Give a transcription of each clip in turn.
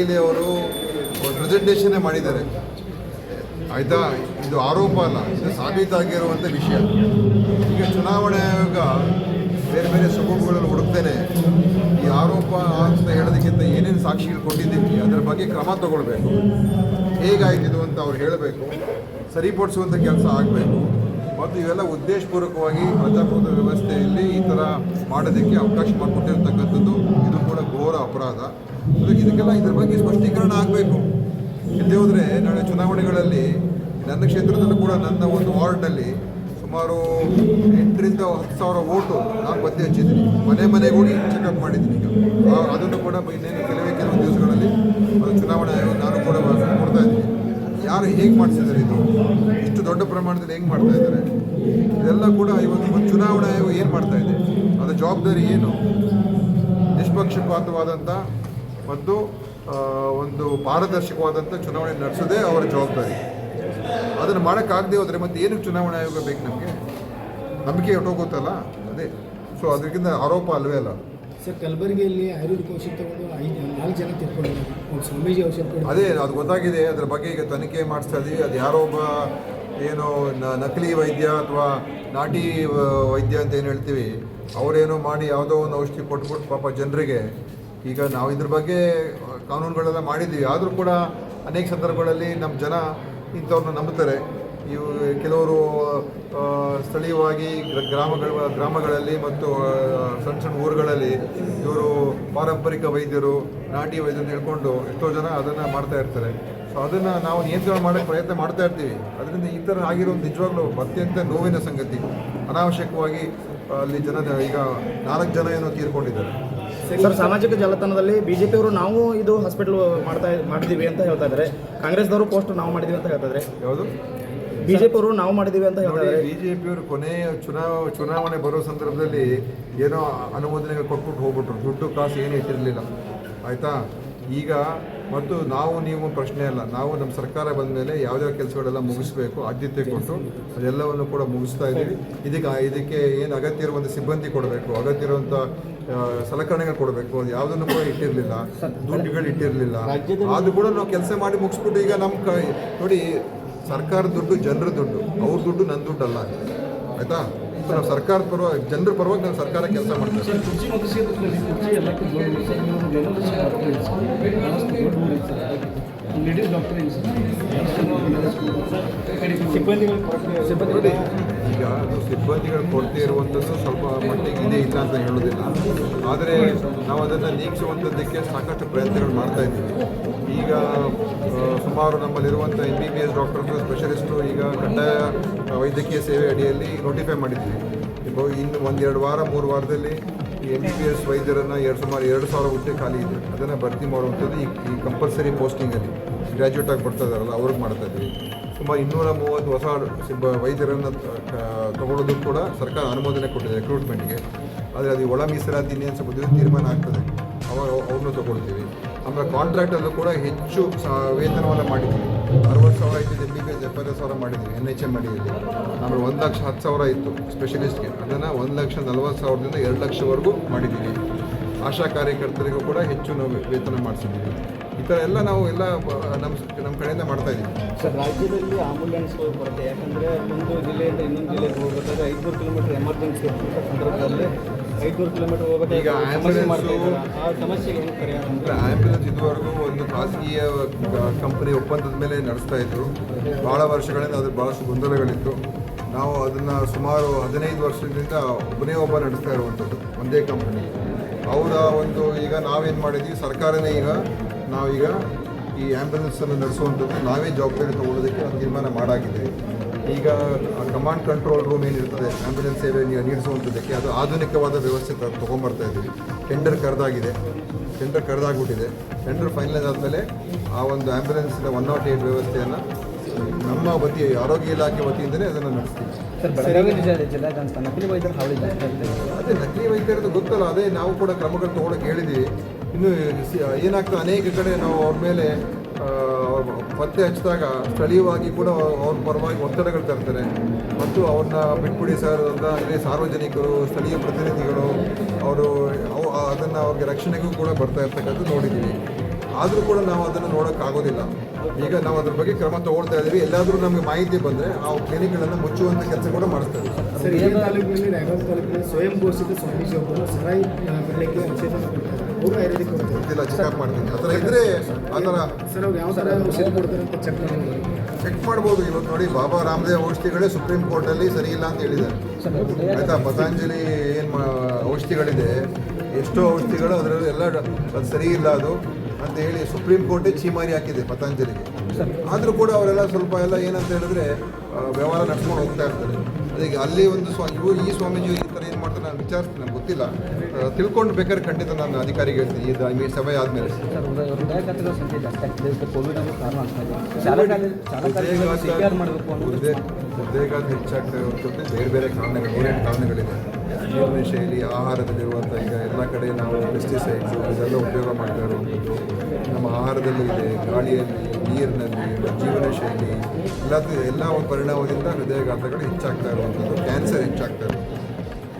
ಇಲ್ಲಿ ಅವರು ಪ್ರೆಸೆಂಟೇಷನ್ ಮಾಡಿದ್ದಾರೆ. ಆಯಿತಾ? ಇದು ಆರೋಪ ಅಲ್ಲ, ಇದು ಸಾಬೀತಾಗಿರುವಂಥ ವಿಷಯ. ಈಗ ಚುನಾವಣೆ ಆಯೋಗ ಬೇರೆ ಬೇರೆ ಸಬೂಬುಗಳನ್ನು ಹುಡುಕ್ತೇನೆ. ಈ ಆರೋಪ ಅಂತ ಹೇಳೋದಕ್ಕಿಂತ ಏನೇನು ಸಾಕ್ಷಿಗಳು ಕೊಟ್ಟಿದ್ದೀವಿ, ಅದರ ಬಗ್ಗೆ ಕ್ರಮ ತಗೊಳ್ಬೇಕು. ಹೇಗಾಯ್ತಿದ್ದು ಅಂತ ಅವ್ರು ಹೇಳಬೇಕು. ಸರಿಪಡಿಸುವಂಥ ಕೆಲಸ ಆಗಬೇಕು. ಮತ್ತು ಇವೆಲ್ಲ ಉದ್ದೇಶಪೂರ್ವಕವಾಗಿ ಪ್ರಜಾಪ್ರಭುತ್ವ ವ್ಯವಸ್ಥೆಯಲ್ಲಿ ಈ ಥರ ಮಾಡೋದಕ್ಕೆ ಅವಕಾಶ ಮಾಡಿಕೊಟ್ಟಿರ್ತಕ್ಕಂಥದ್ದು, ಇದು ಕೂಡ ಘೋರ ಅಪರಾಧ. ಇದಕ್ಕೆಲ್ಲ ಇದ್ರ ಬಗ್ಗೆ ಸ್ಪಷ್ಟೀಕರಣ ಆಗಬೇಕು. ಇಲ್ಲದೆ ಹೋದರೆ ನಾಳೆ ಚುನಾವಣೆಗಳಲ್ಲಿ ನನ್ನ ಕ್ಷೇತ್ರದಲ್ಲೂ ಕೂಡ ನನ್ನ ಒಂದು ವಾರ್ಡ್ನಲ್ಲಿ ಸುಮಾರು ಎಂಟರಿಂದ ಹತ್ತು ಸಾವಿರ ಓಟು ನಾನು ಪತ್ತೆ ಹಚ್ಚಿದ್ದೀನಿ. ಮನೆ ಮನೆಗೂಡಿ ಹೋಗಿ ಚೆಕಪ್ ಮಾಡಿದ್ದೀನಿ ಈಗ. ಅದನ್ನು ಕೂಡ ಇನ್ನೇನು ಕೆಲವೇ ಕೆಲವು ದಿವಸಗಳಲ್ಲಿ ಚುನಾವಣೆ ಆಯೋಗ ನಾನು ಕೂಡ ಕೊಡ್ತಾ ಇದ್ದೀನಿ. ಯಾರು ಹೇಗೆ ಮಾಡಿಸಿದ್ದಾರೆ ಇದು? ಇಷ್ಟು ದೊಡ್ಡ ಪ್ರಮಾಣದಲ್ಲಿ ಹೆಂಗೆ ಮಾಡ್ತಾ ಇದ್ದಾರೆ? ಇದೆಲ್ಲ ಕೂಡ ಇವತ್ತು ಒಂದು ಚುನಾವಣೆ ಆಯೋಗ ಏನು ಮಾಡ್ತಾ ಇದೆ? ಅದರ ಜವಾಬ್ದಾರಿ ಏನು? ನಿಷ್ಪಕ್ಷಪಾತವಾದಂಥ ಮತ್ತು ಒಂದು ಪಾರದರ್ಶಕವಾದಂಥ ಚುನಾವಣೆ ನಡೆಸೋದೇ ಅವರ ಜವಾಬ್ದಾರಿ. ಅದನ್ನು ಮಾಡೋಕ್ಕಾಗದೇ ಹೋದರೆ ಮತ್ತೆ ಏನಕ್ಕೆ ಚುನಾವಣಾ ಆಯೋಗ ಬೇಕು ನಮಗೆ? ನಂಬಿಕೆ ಹೊಟ್ಟೋಗುತ್ತಲ್ಲ ಅದೇ. ಸೊ ಅದಕ್ಕಿಂತ ಆರೋಪ ಅಲ್ವೇ ಅಲ್ಲ. ಸರ್ ಕಲಬುರಗಿಯಲ್ಲಿ ಆಯುರ್ವೇದಿಕ್ ಔಷಧ ತಗೊಂಡು ಐದು ನಾಲ್ಕು ಜನ ತಿಳ್ಕೊಂಡಿದ್ದಾರೆ ಸ್ವಾಮೀಜಿ ಔಷಧ ಅದೇ ಅದು ಗೊತ್ತಾಗಿದೆ. ಅದ್ರ ಬಗ್ಗೆ ಈಗ ತನಿಖೆ ಮಾಡಿಸ್ತಾ ಇದೀವಿ. ಅದು ಯಾರೋ ಒಬ್ಬ ಏನು ನ- ನಕಲಿ ವೈದ್ಯ ಅಥವಾ ನಾಟಿ ವೈದ್ಯ ಅಂತ ಏನು ಹೇಳ್ತೀವಿ ಅವರೇನೋ ಮಾಡಿ ಯಾವುದೋ ಒಂದು ಔಷಧಿ ಕೊಟ್ಬಿಟ್ಟು ಪಾಪ ಜನರಿಗೆ ಈಗ ನಾವು ಇದ್ರ ಬಗ್ಗೆ ಕಾನೂನುಗಳೆಲ್ಲ ಮಾಡಿದ್ದೀವಿ. ಆದರೂ ಕೂಡ ಅನೇಕ ಸಂದರ್ಭಗಳಲ್ಲಿ ನಮ್ಮ ಜನ ಇಂಥವ್ರನ್ನ ನಂಬುತ್ತಾರೆ. ಇವು ಕೆಲವರು ಸ್ಥಳೀಯವಾಗಿ ಗ್ರ- ಗ್ರಾಮಗಳ, ಗ್ರಾಮಗಳಲ್ಲಿ ಮತ್ತು ಸಣ್ಣ ಸಣ್ಣ ಊರುಗಳಲ್ಲಿ ಇವರು ಪಾರಂಪರಿಕ ವೈದ್ಯರು, ನಾಟಿ ವೈದ್ಯರು ಹೇಳ್ಕೊಂಡು ಎಷ್ಟೋ ಜನ ಅದನ್ನು ಮಾಡ್ತಾ ಇರ್ತಾರೆ. ಸೊ ಅದನ್ನು ನಾವು ನಿಯಂತ್ರಣ ಮಾಡೋಕ್ಕೆ ಪ್ರಯತ್ನ ಮಾಡ್ತಾ ಇರ್ತೀವಿ. ಅದರಿಂದ ಈ ಥರ ಆಗಿರೋ ನಿಜವಾಗ್ಲೂ ಅತ್ಯಂತ ನೋವಿನ ಸಂಗತಿ. ಅನಾವಶ್ಯಕವಾಗಿ ಅಲ್ಲಿ ಜನ ಈಗ ನಾಲ್ಕು ಜನ ಏನೋ ತೀರ್ಕೊಂಡಿದ್ದಾರೆ. ಸರ್ ಸಾಮಾಜಿಕ ಜಾಲತಾಣದಲ್ಲಿ ಬಿಜೆಪಿಯವರು ನಾವು ಇದು ಹಾಸ್ಪಿಟಲ್ ಮಾಡ್ತಾ ಮಾಡಿದೀವಿ ಅಂತ ಹೇಳ್ತಾ ಇದ್ದಾರೆ ಕಾಂಗ್ರೆಸ್ದವರು ಪೋಸ್ಟ್ ನಾವು ಮಾಡಿದೀವಿ ಅಂತ ಹೇಳ್ತಾ ಇದ್ದಾರೆ ಬಿಜೆಪಿ ಅವರು ನಾವು ಮಾಡಿದೀವಿ ಅಂತ ಹೇಳ್ತಾರೆ ಬಿಜೆಪಿ ಅವರು ಬಿಜೆಪಿಯವರು ಕೊನೆಯ ಚುನಾವ ಚುನಾವಣೆ ಬರೋ ಸಂದರ್ಭದಲ್ಲಿ ಏನೋ ಅನುಮೋದನೆ ಕೊಟ್ಬಿಟ್ಟು ಹೋಗ್ಬಿಟ್ರು. ದುಡ್ಡು ಕಾಸು ಏನು ಇಟ್ಟಿರಲಿಲ್ಲ. ಆಯಿತಾ? ಈಗ ಮತ್ತು ನಾವು ನೀವು ಪ್ರಶ್ನೆ ಅಲ್ಲ, ನಾವು ನಮ್ಮ ಸರ್ಕಾರ ಬಂದ ಮೇಲೆ ಯಾವ್ಯಾವ ಕೆಲಸಗಳೆಲ್ಲ ಮುಗಿಸ್ಬೇಕು, ಆದ್ಯತೆ ಕೊಟ್ಟು ಅದೆಲ್ಲವನ್ನು ಕೂಡ ಮುಗಿಸ್ತಾ ಇದ್ದೀವಿ. ಇದಕ್ಕೆ ಇದಕ್ಕೆ ಏನು ಅಗತ್ಯ ಇರುವಂಥ ಸಿಬ್ಬಂದಿ ಕೊಡಬೇಕು ಅಗತ್ಯ ಇರುವಂಥ ಸಲಕರಣೆಗಳು ಕೊಡಬೇಕು, ಅದು ಯಾವುದನ್ನು ಕೂಡ ಇಟ್ಟಿರಲಿಲ್ಲ, ದುಡ್ಡುಗಳು ಇಟ್ಟಿರಲಿಲ್ಲ. ಅದು ಕೂಡ ನಾವು ಕೆಲಸ ಮಾಡಿ ಮುಗಿಸ್ಬಿಟ್ಟು ಈಗ ನಮ್ಮ ನೋಡಿ ಸರ್ಕಾರದ ದುಡ್ಡು, ಜನರ ದುಡ್ಡು, ಅವ್ರ ದುಡ್ಡು ನನ್ನ ದುಡ್ಡು ಅಲ್ಲ ಆಯ್ತಾ? ನಾವು ಸರ್ಕಾರದ ಪರವಾಗಿ ಜನರ ಪರವಾಗಿ ನಾವು ಸರ್ಕಾರ ಕೆಲಸ ನೋಡಿ ಈಗ ಅದು ಸಿಬ್ಬಂದಿಗಳ ಕೊರತೆ ಇರುವಂಥದ್ದು ಸ್ವಲ್ಪ ಮಟ್ಟಿಗೆ ಇದೆ, ಇಲ್ಲ ಅಂತ ಹೇಳೋದಿಲ್ಲ ಆದರೆ ನಾವು ಅದನ್ನು ನೀಗಿಸುವಂಥದ್ದಕ್ಕೆ ಸಾಕಷ್ಟು ಪ್ರಯತ್ನಗಳು ಮಾಡ್ತಾ ಇದ್ದೀವಿ. ಈಗ ಸುಮಾರು ನಮ್ಮಲ್ಲಿರುವಂಥ M B B S doctors, specialist ಈಗ ಕಡ್ಡಾಯ ವೈದ್ಯಕೀಯ ಸೇವೆ ಅಡಿಯಲ್ಲಿ ನೋಟಿಫೈ ಮಾಡಿದ್ವಿ ಇನ್ನು ಒಂದೆರಡು ವಾರ, ಮೂರು ವಾರದಲ್ಲಿ ಈ ಎಂ ಬಿ ಬಿ ಎಸ್ ವೈದ್ಯರನ್ನು ಎರಡು ಸುಮಾರು ಎರಡು ಸಾವಿರ ಹುಟ್ಟೆ ಖಾಲಿ ಇದೆ. ಅದನ್ನು ಭರ್ತಿ ಮಾಡುವಂಥದ್ದು ಈ ಈ ಕಂಪಲ್ಸರಿ ಪೋಸ್ಟಿಂಗಲ್ಲಿ ಗ್ರ್ಯಾಜುಯೇಟ್ ಆಗಿ ಬರ್ತಾ ಇದ್ದಾರಲ್ಲ, ಅವ್ರಿಗೆ ಮಾಡ್ತಾ ಇದ್ವಿ ಸುಮಾರು ಇನ್ನೂರ ಮೂವತ್ತು ಹೊಸ ಸಿಬ್ಬ ವೈದ್ಯರನ್ನು ತಗೊಳ್ಳೋದು ಕೂಡ ಸರ್ಕಾರ ಅನುಮೋದನೆ ಕೊಟ್ಟಿದೆ ರೆಕ್ರೂಟ್ಮೆಂಟ್ಗೆ ಆದರೆ ಅದು ಒಳ ಮೀಸಲಾತಿ ಇನ್ನೇನು ಸ್ವಲ್ಪ ತೀರ್ಮಾನ ಆಗ್ತದೆ. ಅವಾಗ ಅವ್ರನ್ನೂ ತಗೊಳ್ತೀವಿ. ಆಮೇಲೆ ಕಾಂಟ್ರಾಕ್ಟಲ್ಲೂ ಕೂಡ ಹೆಚ್ಚು ವೇತನವನ್ನು ಮಾಡಿದ್ದೀವಿ ಅರವತ್ತು ಸಾವಿರ ಇತ್ತು ಎಂ ಬಿ ಬಿ ಎಸ್ ಎಪ್ಪತ್ತೈದು ಸಾವಿರ ಮಾಡಿದ್ದೀವಿ ಎನ್ ಎಚ್ ಎಂ ಅಡಿಯಲ್ಲಿ ಆಮೇಲೆ ಒಂದು ಲಕ್ಷ ಹತ್ತು ಸಾವಿರ ಇತ್ತು ಸ್ಪೆಷಲಿಸ್ಟ್ಗೆ ಅದನ್ನು ಒಂದು ಲಕ್ಷ ನಲ್ವತ್ತು ಸಾವಿರದಿಂದ ಎರಡು ಲಕ್ಷವರೆಗೂ ಮಾಡಿದ್ದೀವಿ ಆಶಾ ಕಾರ್ಯಕರ್ತರಿಗೂ ಕೂಡ ಹೆಚ್ಚು ನಾವು ವೇತನ ಮಾಡಿಸಿದ್ದೀವಿ ಈ ಥರ ಎಲ್ಲ ನಾವು ಎಲ್ಲ ನಮ್ಮ ನಮ್ಮ ಕಡೆಯಿಂದ ಮಾಡ್ತಾ ಇದ್ದೀವಿ. ಸರ್, ರಾಜ್ಯದಲ್ಲಿ ಆಂಬುಲೆನ್ಸ್ ಕೊರತೆ. ಯಾಕಂದರೆ ಒಂದು ಜಿಲ್ಲೆಯಿಂದ ಇನ್ನೊಂದು ಜಿಲ್ಲೆಗೆ ಹೋಗಬೇಕಾದ್ರೆ ಐದುನೂರು ಕಿಲೋಮೀಟರ್ ಎಮರ್ಜೆನ್ಸಿ ಸಂದರ್ಭದಲ್ಲಿ. ಐದುನೂರು ಕಿಲೋಮೀಟರ್ ಈಗ. ಆ ಸಮಸ್ಯೆಗೆ ಏನು ಪರಿಹಾರ ಆ್ಯಂಬುಲೆನ್ಸ್ ಇದುವರೆಗೂ ಒಂದು ಖಾಸಗಿಯ ಕಂಪನಿ ಒಪ್ಪಂದದ ಮೇಲೆ ನಡೆಸ್ತಾ ಇದ್ರು. ಭಾಳ ವರ್ಷಗಳಿಂದ ಅದ್ರ ಭಾಳಷ್ಟು ಗೊಂದಲಗಳಿತ್ತು. ನಾವು ಅದನ್ನು ಸುಮಾರು ಹದಿನೈದು ವರ್ಷದಿಂದ ಒಬ್ಬನೇ ಒಬ್ಬ ನಡೆಸ್ತಾ ಇರುವಂಥದ್ದು ಒಂದೇ ಕಂಪನಿ ಅವರ ಒಂದು ಈಗ ನಾವೇನು ಮಾಡಿದ್ವಿ? ಸರ್ಕಾರನೇ ಈಗ ನಾವೀಗ ಈ ಆ್ಯಂಬುಲೆನ್ಸನ್ನು ನಡೆಸುವಂಥದ್ದು ನಾವೇ ಜವಾಬ್ದಾರಿ ತಗೊಳ್ಳೋದಕ್ಕೆ ಒಂದು ತೀರ್ಮಾನ ಮಾಡಾಗಿದೆ. ಈಗ ಕಮಾಂಡ್ ಕಂಟ್ರೋಲ್ ರೂಮ್ ಏನಿರ್ತದೆ ಆ್ಯಂಬುಲೆನ್ಸ್ ಸೇವೆ ನೀಡಿಸುವಂಥದ್ದಕ್ಕೆ ಅದು ಆಧುನಿಕವಾದ ವ್ಯವಸ್ಥೆ ತೊಗೊಂಬರ್ತಾ ಇದ್ದೀವಿ ಟೆಂಡರ್ ಕರೆದಾಗಿದೆ. ಟೆಂಡರ್ ಕರೆದಾಗ್ಬಿಟ್ಟಿದೆ. ಟೆಂಡರ್ ಫೈನಲೈಸ್ ಆದಮೇಲೆ ಆ ಒಂದು ಆ್ಯಂಬುಲೆನ್ಸಿನ ಒನ್ ನಾಟ್ ಏಟ್ ವ್ಯವಸ್ಥೆಯನ್ನು ನಮ್ಮ ವತಿ ಆರೋಗ್ಯ ಇಲಾಖೆ ವತಿಯಿಂದಲೇ ಅದನ್ನು ನಡೆಸ್ತೀವಿ. ಅದೇ ನಕಲಿ ವೈದ್ಯರದ್ದು ಗೊತ್ತಲ್ಲ ಅದೇ ನಾವು ಕೂಡ ಕ್ರಮಗಳು ತೊಗೊಳಕ್ಕೆ ಹೇಳಿದ್ದೀವಿ ಇನ್ನು ಏನಾಗ್ತದೆ ಅನೇಕ ಕಡೆ ನಾವು ಅವ್ರ ಮೇಲೆ ಪತ್ತೆ ಹಚ್ಚಿದಾಗ ಸ್ಥಳೀಯವಾಗಿ ಕೂಡ ಅವ್ರ ಪರವಾಗಿ ಒತ್ತಡಗಳು ತರ್ತಾರೆ. ಮತ್ತು ಅವ್ರನ್ನ ಬಿಟ್ಬಿಡಿ ಸರ್ ಅಂತ ಅಂದರೆ ಸಾರ್ವಜನಿಕರು, ಸ್ಥಳೀಯ ಪ್ರತಿನಿಧಿಗಳು, ಅವರು ಅವು, ಅದನ್ನು ಅವ್ರಿಗೆ ರಕ್ಷಣೆಗೂ ಕೂಡ ಬರ್ತಾ ಇರ್ತಕ್ಕಂಥದ್ದು ನೋಡಿದ್ದೀವಿ. ಆದರೂ ಕೂಡ ನಾವು ಅದನ್ನು ನೋಡೋಕ್ಕಾಗೋದಿಲ್ಲ. ಈಗ ನಾವು ಅದ್ರ ಬಗ್ಗೆ ಕ್ರಮ ತಗೊಳ್ತಾ ಇದ್ದೀವಿ. ಎಲ್ಲಾದರೂ ನಮಗೆ ಮಾಹಿತಿ ಬಂದರೆ ಆ ಕ್ಲಿನಿಕ್ಗಳನ್ನು ಮುಚ್ಚುವಂಥ ಕೆಲಸ ಕೂಡ ತಾಲೂಕಿನಲ್ಲಿ ಸ್ವಯಂ ಘೋಷಿತ ಸ್ವಾಮೀಜಿ ಸರಾಯಿ ಗೊತ್ತಿಲ್ಲ ಚೆಕಪ್ ಮಾಡ್ತೀನಿ. ಆ ಥರ ಇದ್ದರೆ ಆ ಥರ ಚೆಕ್ ಮಾಡಿ ಚೆಕ್ ಮಾಡ್ಬೋದು? ಇವತ್ತು ನೋಡಿ ಬಾಬಾ ರಾಮದೇವ್ ಔಷಧಿಗಳೇ ಸುಪ್ರೀಂ ಕೋರ್ಟಲ್ಲಿ ಸರಿ ಇಲ್ಲ ಅಂತ ಹೇಳಿದ್ದಾರೆ. ಆಯಿತಾ? ಪತಂಜಲಿ ಏನು ಔಷಧಿಗಳಿದೆ? ಎಷ್ಟೋ ಔಷಧಿಗಳು ಅದರಲ್ಲಿ ಎಲ್ಲ ಅದು ಸರಿ ಇಲ್ಲ ಅದು. ಅಂತ ಹೇಳಿ ಸುಪ್ರೀಂ ಕೋರ್ಟೇ ಚೀಮಾರಿ ಹಾಕಿದೆ ಪತಂಜಲಿಗೆ. ಆದರೂ ಕೂಡ ಅವರೆಲ್ಲ ಸ್ವಲ್ಪ ಎಲ್ಲ ಏನಂತ ಹೇಳಿದ್ರೆ ವ್ಯವಹಾರ ನಡ್ಸ್ಕೊಂಡು ಹೋಗ್ತಾ ಇರ್ತಾರೆ. ಅದಕ್ಕೆ ಅಲ್ಲಿ ಒಂದು ಸ್ವಾ ಇವ್ರು ಈ ಸ್ವಾಮೀಜಿ ಥರ ನಾನು ವಿಚಾರಿಸ್ತೀನಿ ನನಗೆ ಗೊತ್ತಿಲ್ಲ. ತಿಳ್ಕೊಂಡು ಬೇಕಾದ್ರೆ ಖಂಡಿತ ನಾನು ಅಧಿಕಾರಿಗೆ ಹೇಳ್ತೀನಿ. ಇದು ಈ ಸಭೆ ಆದಮೇಲೆ. ಹೃದಯಘಾತ ಹೆಚ್ಚಾಗ್ತಾ ಇರುವಂಥದ್ದು ಬೇರೆ ಬೇರೆ ಕಾರಣಗಳು ಏನೇನು ಕಾರಣಗಳಿದೆ? ಜೀವನ ಶೈಲಿ ಆಹಾರದಲ್ಲಿರುವಂಥ ಈಗ ಎಲ್ಲ ಕಡೆ ನಾವು ಪೆಸ್ಟಿಸೈಡ್ಸು ಇದೆಲ್ಲ ಉಪಯೋಗ ಮಾಡ್ತಾ ಇರುವಂಥದ್ದು. ನಮ್ಮ ಆಹಾರದಲ್ಲೂ ಇದೆ. ಗಾಳಿಯಲ್ಲಿ ನೀರಿನಲ್ಲಿ ಜೀವನ ಶೈಲಿ ಎಲ್ಲ ಎಲ್ಲ ಪರಿಣಾಮದಿಂದ ಹೃದಯಘಾತಗಳು ಹೆಚ್ಚಾಗ್ತಾ ಇರುವಂಥದ್ದು. ಕ್ಯಾನ್ಸರ್ ಹೆಚ್ಚಾಗ್ತಾ ಇರುವಂಥದ್ದು.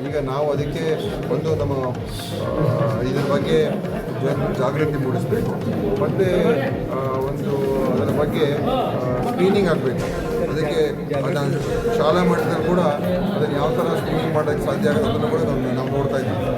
ಈಗ ನಾವು ಅದಕ್ಕೆ ಒಂದು ನಮ್ಮ ಇದರ ಬಗ್ಗೆ ಜಾಗೃತಿ ಮೂಡಿಸಬೇಕು. ಮತ್ತು ಒಂದು ಅದರ ಬಗ್ಗೆ ಸ್ಕ್ರೀನಿಂಗ್ ಆಗಬೇಕು. ಅದಕ್ಕೆ ಅದನ್ನು ಶಾಲಾ ಮಟ್ಟದಲ್ಲಿ ಕೂಡ ಅದನ್ನು ಯಾವ ಥರ ಸ್ಕ್ರೀನಿಂಗ್ ಮಾಡೋಕ್ಕೆ ಸಾಧ್ಯ ಆಗುತ್ತೆ ಅದನ್ನು ಕೂಡ ನಾವು ನಾವು ನೋಡ್ತಾ ಇದ್ದೀವಿ.